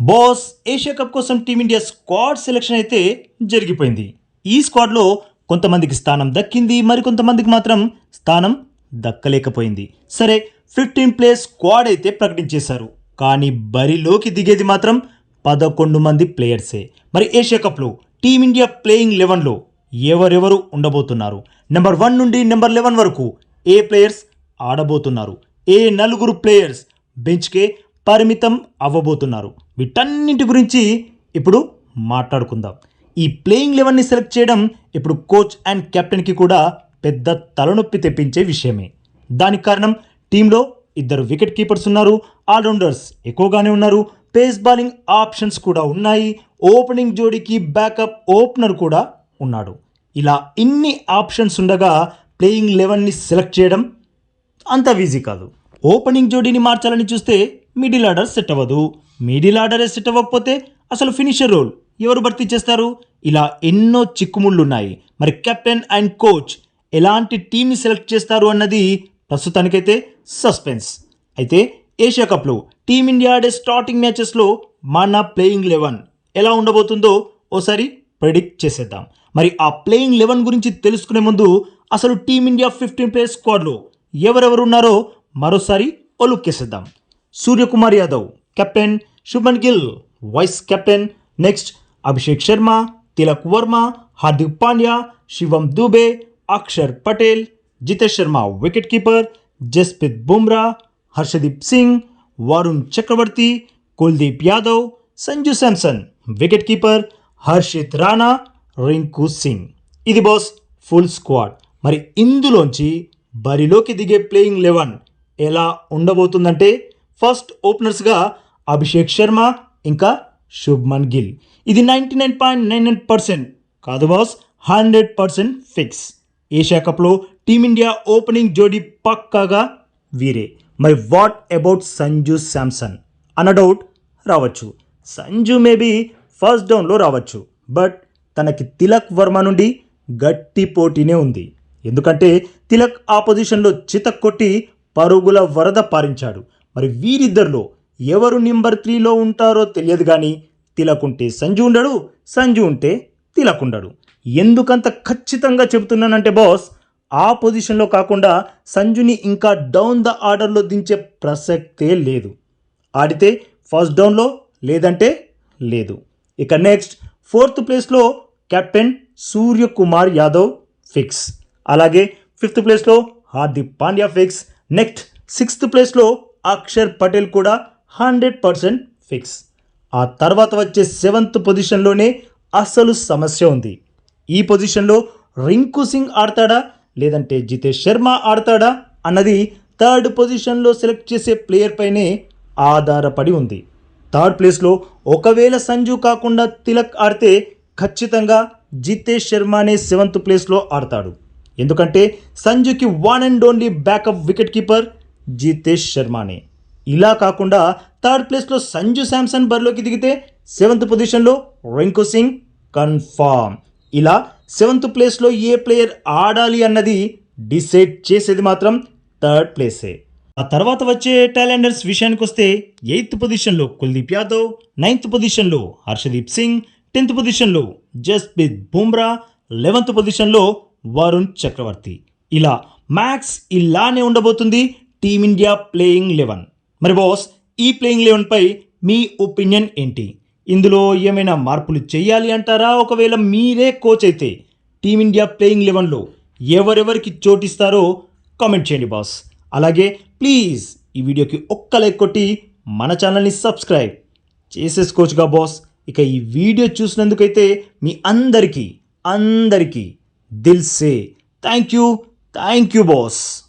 Boss Asia cup కోసం team India squad selection అయితే జరిగిపోయింది. ఈ స్క్వాడ్లో కొంతమందికి స్థానం దక్కింది మరి కొంతమందికి మాత్రం స్థానం దక్కలేకపోయింది. సరే ఫిఫ్టీన్ ప్లేయర్స్ స్క్వాడ్ అయితే ప్రకటించేశారు. కానీ బరిలోకి దిగేది మాత్రం పదకొండు మంది ప్లేయర్సే. మరి ఏషియా కప్లో టీమిండియా ప్లేయింగ్ లెవెన్లో ఎవరెవరు ఉండబోతున్నారు? నెంబర్ వన్ నుండి నెంబర్ లెవెన్ వరకు ఏ ప్లేయర్స్ ఆడబోతున్నారు? ఏ నలుగురు ప్లేయర్స్ బెంచ్కే పరిమితం అవ్వబోతున్నారు? వీటన్నింటి గురించి ఇప్పుడు మాట్లాడుకుందాం. ఈ ప్లేయింగ్ లెవెన్ని సెలెక్ట్ చేయడం ఇప్పుడు కోచ్ అండ్ కెప్టెన్కి కూడా పెద్ద తలనొప్పి తెప్పించే విషయమే. దానికి కారణం టీంలో ఇద్దరు వికెట్ కీపర్స్ ఉన్నారు ఆల్రౌండర్స్ ఎక్కువగానే ఉన్నారు పేస్ బౌలింగ్ ఆప్షన్స్ కూడా ఉన్నాయి ఓపెనింగ్ జోడీకి బ్యాకప్ ఓపెనర్ కూడా ఉన్నాడు. ఇలా ఇన్ని ఆప్షన్స్ ఉండగా ప్లేయింగ్ లెవెన్ని సెలెక్ట్ చేయడం అంత ఈజీ కాదు. ఓపెనింగ్ జోడీని మార్చాలని చూస్తే మిడిల్ ఆర్డర్ సెట్ అవ్వదు. మిడిల్ ఆర్డరే సెట్ అవ్వకపోతే అసలు ఫినిషర్ రోల్ ఎవరు భర్తీ చేస్తారు? ఇలా ఎన్నో చిక్కుముళ్ళు ఉన్నాయి మరి కెప్టెన్ అండ్ కోచ్ ఎలాంటి టీంని సెలెక్ట్ చేస్తారు అన్నది ప్రస్తుతానికైతే సస్పెన్స్. అయితే ఏషియా కప్లో టీమిండియా ఆడే స్టార్టింగ్ మ్యాచెస్లో మన ప్లేయింగ్ లెవెన్ ఎలా ఉండబోతుందో ఓసారి ప్రెడిక్ట్ చేసేద్దాం. మరి ఆ ప్లేయింగ్ లెవెన్ గురించి తెలుసుకునే ముందు అసలు టీమిండియా ఫిఫ్టీన్ ప్లేయర్ స్క్వాడ్లో ఎవరెవరు ఉన్నారో మరోసారి ఒలుక్కేసేద్దాం. Suryakumar Yadav captain Shubman Gill vice captain next Abhishek Sharma Tilak Varma Hardik Pandya Shivam Dube Axar Patel Jitesh Sharma wicket keeper Jasprit Bumrah Arshdeep Singh Varun Chakravarthy Kuldeep Yadav Sanju Samson wicket keeper Harshit Rana Rinku Singh. ఇది boss full squad మరి ఇందులోంచి బరిలోకి దిగే playing eleven ఎలా ఉండబోతుందంటే first ఓపెనర్స్గా అభిషేక్ శర్మ ఇంకా శుభ్మన్ గిల్. ఇది ninety nine point nine nine percent కాదు boss hundred percent fix. Asia కప్లో టీమిండియా ఓపెనింగ్ జోడీ పక్కాగా వీరే. మరి వాట్ అబౌట్ సంజు శాంసన్? అన్న డౌట్ రావచ్చు. సంజు మేబీ ఫస్ట్ డౌన్లో రావచ్చు. బట్ తనకి తిలక్ వర్మ నుండి గట్టి పోటీనే ఉంది. ఎందుకంటే తిలక్ ఆ పొజిషన్లో చితక్ కొట్టి పరుగుల వరద పారించాడు. మరి వీరిద్దరిలో ఎవరు నెంబర్ త్రీలో ఉంటారో తెలియదు కానీ తిలక్ ఉంటే సంజు ఉండడు సంజు ఉంటే తిలక్ ఉండడు. ఎందుకంత ఖచ్చితంగా చెబుతున్నానంటే బాస్ ఆ పొజిషన్లో కాకుండా సంజుని ఇంకా డౌన్ ద ఆర్డర్లో దించే ప్రసక్తే లేదు. ఆడితే ఫస్ట్ డౌన్లో లేదంటే లేదు. ఇక నెక్స్ట్ ఫోర్త్ ప్లేస్లో కెప్టెన్ సూర్యకుమార్ యాదవ్ ఫిక్స్. అలాగే ఫిఫ్త్ ప్లేస్లో Hardik Pandya fix. Next sixth ప్లేస్లో అక్షర్ పటేల్ కూడా హండ్రెడ్ పర్సెంట్ ఫిక్స్. ఆ తర్వాత వచ్చే సెవెంత్ పొజిషన్లోనే అసలు సమస్య ఉంది. ఈ పొజిషన్లో రింకు సింగ్ ఆడతాడా లేదంటే జితేష్ శర్మ ఆడతాడా అన్నది థర్డ్ పొజిషన్లో సెలెక్ట్ చేసే ప్లేయర్ పైనే ఆధారపడి ఉంది. థర్డ్ ప్లేస్లో ఒకవేళ సంజు కాకుండా తిలక్ ఆడితే ఖచ్చితంగా జితేష్ శర్మనే సెవెంత్ ప్లేస్లో ఆడతాడు. ఎందుకంటే సంజుకి one and only backup wicket keeper Jitesh శర్మనే. ఇలా కాకుండా థర్డ్ ప్లేస్లో సంజు శాంసన్ బరిలోకి దిగితే సెవెంత్ పొజిషన్లో రింకు సింగ్ కన్ఫామ్. ఇలా సెవెంత్ ప్లేస్లో ఏ ప్లేయర్ ఆడాలి అన్నది డిసైడ్ చేసేది మాత్రం థర్డ్ ప్లేసే. ఆ తర్వాత వచ్చే టాలెండర్స్ విషయానికి వస్తే ఎయిత్ పొజిషన్లో కుల్దీప్ యాదవ్ నైన్త్ పొజిషన్లో హర్షదీప్ సింగ్ టెన్త్ పొజిషన్లో జస్ప్రీత్ బుమ్రా లెవెంత్ పొజిషన్లో వరుణ్ చక్రవర్తి. ఇలా మ్యాక్స్ ఇలానే ఉండబోతుంది టీమిండియా ప్లేయింగ్ లెవెన్ మరి బాస్ ఈ ప్లేయింగ్ లెవెన్పై మీ ఒపీనియన్ ఏంటి? ఇందులో ఏమైనా మార్పులు చేయాలి అంటారా? ఒకవేళ మీరే కోచ్ అయితే టీమిండియా ప్లేయింగ్ లెవెన్లో ఎవరెవరికి చోటిస్తారో కామెంట్ చేయండి బాస్ అలాగే ప్లీజ్ ఈ వీడియోకి ఒక్క లైక్ కొట్టి మన ఛానల్ని సబ్స్క్రైబ్ చేసేసుకోవచ్చుగా బాస్ ఇక ఈ వీడియో చూసినందుకైతే మీ అందరికీ అందరికీ దిల్సే thank you thank you boss